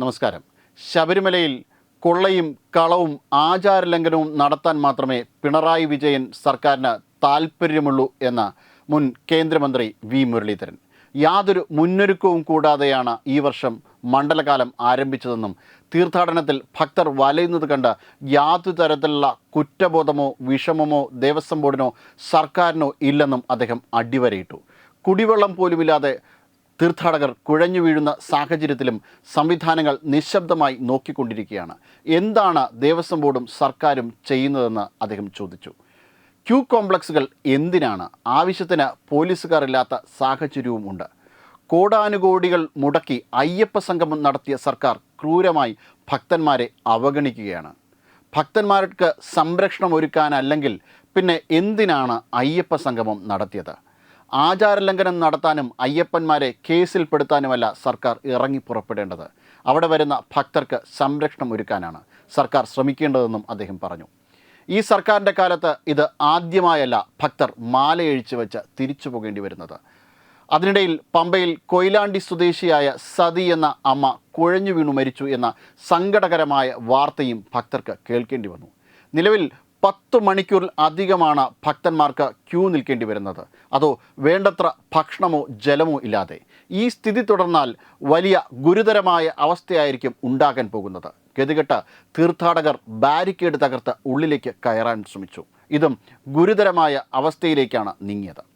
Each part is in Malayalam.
നമസ്കാരം. ശബരിമലയിൽ കൊള്ളയും കളവും ആചാരലംഘനവും നടത്താൻ മാത്രമേ പിണറായി വിജയൻ സർക്കാരിന് താൽപ്പര്യമുള്ളൂ എന്ന മുൻ കേന്ദ്രമന്ത്രി വി മുരളീധരൻ. യാതൊരു മുന്നൊരുക്കവും കൂടാതെയാണ് ഈ വർഷം മണ്ഡലകാലം ആരംഭിച്ചതെന്നും തീർത്ഥാടനത്തിൽ ഭക്തർ വലയുന്നത് കണ്ട് യാതൊരു തരത്തിലുള്ള കുറ്റബോധമോ വിഷമമോ ദേവസ്വം ബോർഡിനോ സർക്കാരിനോ ഇല്ലെന്നും അദ്ദേഹം അടിവരയിട്ടു. കുടിവെള്ളം പോലുമില്ലാതെ തീർത്ഥാടകർ കുഴഞ്ഞു വീഴുന്ന സാഹചര്യത്തിലും സംവിധാനങ്ങൾ നിശബ്ദമായി നോക്കിക്കൊണ്ടിരിക്കുകയാണ്. എന്താണ് ദേവസ്വം ബോർഡും സർക്കാരും ചെയ്യുന്നതെന്ന് അദ്ദേഹം ചോദിച്ചു. ക്യൂ കോംപ്ലക്സുകൾ എന്തിനാണ്? ആവശ്യത്തിന് പോലീസുകാരില്ലാത്ത സാഹചര്യവും ഉണ്ട്. കോടാനുകോടികൾ മുടക്കി അയ്യപ്പ സംഗമം നടത്തിയ സർക്കാർ ക്രൂരമായി ഭക്തന്മാരെ അവഗണിക്കുകയാണ്. ഭക്തന്മാർക്ക് സംരക്ഷണം ഒരുക്കാനല്ലെങ്കിൽ പിന്നെ എന്തിനാണ് അയ്യപ്പ സംഗമം നടത്തിയത്? ആചാരലംഘനം നടത്താനും അയ്യപ്പന്മാരെ കേസിൽപ്പെടുത്താനുമല്ല സർക്കാർ ഇറങ്ങി പുറപ്പെടേണ്ടത്. അവിടെ വരുന്ന ഭക്തർക്ക് സംരക്ഷണം ഒരുക്കാനാണ് സർക്കാർ ശ്രമിക്കേണ്ടതെന്നും അദ്ദേഹം പറഞ്ഞു. ഈ സർക്കാരിന്റെ കാലത്ത് ഇത് ആദ്യമായല്ല ഭക്തർ മാലയഴിച്ചു വെച്ച് തിരിച്ചു പോകേണ്ടി വരുന്നത്. അതിനിടയിൽ പമ്പയിൽ കൊയിലാണ്ടി സ്വദേശിയായ സതി എന്ന അമ്മ കുഴഞ്ഞു വീണു മരിച്ചു എന്ന സങ്കടകരമായ വാർത്തയും ഭക്തർക്ക് കേൾക്കേണ്ടി വന്നു. നിലവിൽ പത്ത് മണിക്കൂറിൽ അധികമാണ് ഭക്തന്മാർക്ക് ക്യൂ നിൽക്കേണ്ടി വരുന്നത്. അതോ വേണ്ടത്ര ഭക്ഷണമോ ജലമോ ഇല്ലാതെ. ഈ സ്ഥിതി തുടർന്നാൽ വലിയ ഗുരുതരമായ അവസ്ഥയായിരിക്കും ഉണ്ടാകാൻ പോകുന്നത്. ഗതികെട്ട് തീർത്ഥാടകർ ബാരിക്കേഡ് തകർത്ത് ഉള്ളിലേക്ക് കയറാൻ ശ്രമിച്ചു. ഇതും ഗുരുതരമായ അവസ്ഥയിലേക്കാണ് നീങ്ങിയത്.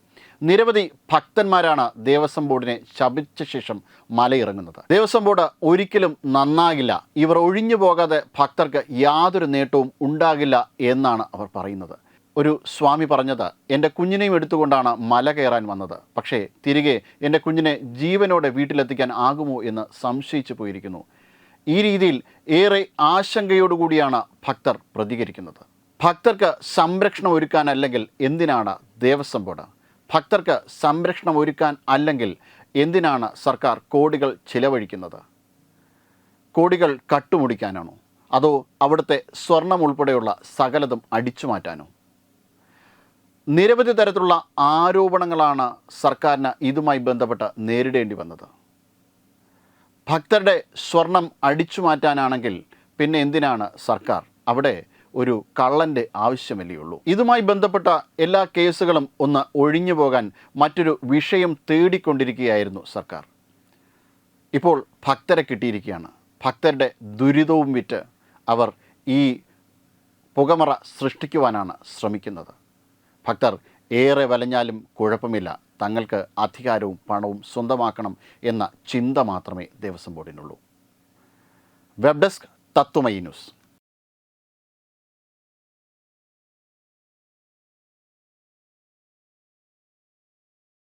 നിരവധി ഭക്തന്മാരാണ് ദേവസ്വം ബോർഡിനെ ശപിച്ച ശേഷം മലയിറങ്ങുന്നത്. ദേവസ്വം ബോർഡ് ഒരിക്കലും നന്നാകില്ല. ഇവർ ഒഴിഞ്ഞു പോകാതെ ഭക്തർക്ക് യാതൊരു നേട്ടവും ഉണ്ടാകില്ല എന്നാണ് അവർ പറയുന്നത്. ഒരു സ്വാമി പറഞ്ഞത് എന്റെ കുഞ്ഞിനെയും എടുത്തുകൊണ്ടാണ് മല കയറാൻ വന്നത്. പക്ഷേ തിരികെ എന്റെ കുഞ്ഞിനെ ജീവനോടെ വീട്ടിലെത്തിക്കാൻ ആകുമോ എന്ന് സംശയിച്ചു പോയിരിക്കുന്നു. ഈ രീതിയിൽ ഏറെ ആശങ്കയോടുകൂടിയാണ് ഭക്തർ പ്രതികരിക്കുന്നത്. ഭക്തർക്ക് സംരക്ഷണം ഒരുക്കാനല്ലെങ്കിൽ എന്തിനാണ് ദേവസ്വം ബോർഡ് ഭക്തർക്ക് സംരക്ഷണം ഒരുക്കാൻ അല്ലെങ്കിൽ എന്തിനാണ് സർക്കാർ കോടികൾ ചിലവഴിക്കുന്നത്? കോടികൾ കട്ടുമുടിക്കാനാണോ? അതോ അവിടുത്തെ സ്വർണം ഉൾപ്പെടെയുള്ള സകലതും അടിച്ചു മാറ്റാനോ? നിരവധി തരത്തിലുള്ള ആരോപണങ്ങളാണ് സർക്കാരിന് ഇതുമായി ബന്ധപ്പെട്ട് നേരിടേണ്ടി വന്നത്. ഭക്തരുടെ സ്വർണം അടിച്ചു മാറ്റാനാണെങ്കിൽ പിന്നെ എന്തിനാണ് സർക്കാർ അവിടെ ഒരു കള്ളന്റെ ആവശ്യമല്ലേ ഉള്ളൂ. ഇതുമായി ബന്ധപ്പെട്ട എല്ലാ കേസുകളും ഒന്ന് ഒഴിഞ്ഞു പോകാൻ മറ്റൊരു വിഷയം തേടിക്കൊണ്ടിരിക്കുകയായിരുന്നു സർക്കാർ. ഇപ്പോൾ ഭക്തരെ കിട്ടിയിരിക്കുകയാണ്. ഭക്തരുടെ ദുരിതവും വിറ്റ് അവർ ഈ പുകമറ സൃഷ്ടിക്കുവാനാണ് ശ്രമിക്കുന്നത്. ഭക്തർ ഏറെ വലഞ്ഞാലും കുഴപ്പമില്ല. തങ്ങൾക്ക് അധികാരവും പണവും സ്വന്തമാക്കണം എന്ന ചിന്ത മാത്രമേ Devaswom ബോർഡിനുള്ളൂ. Web desk Tatwamayi news.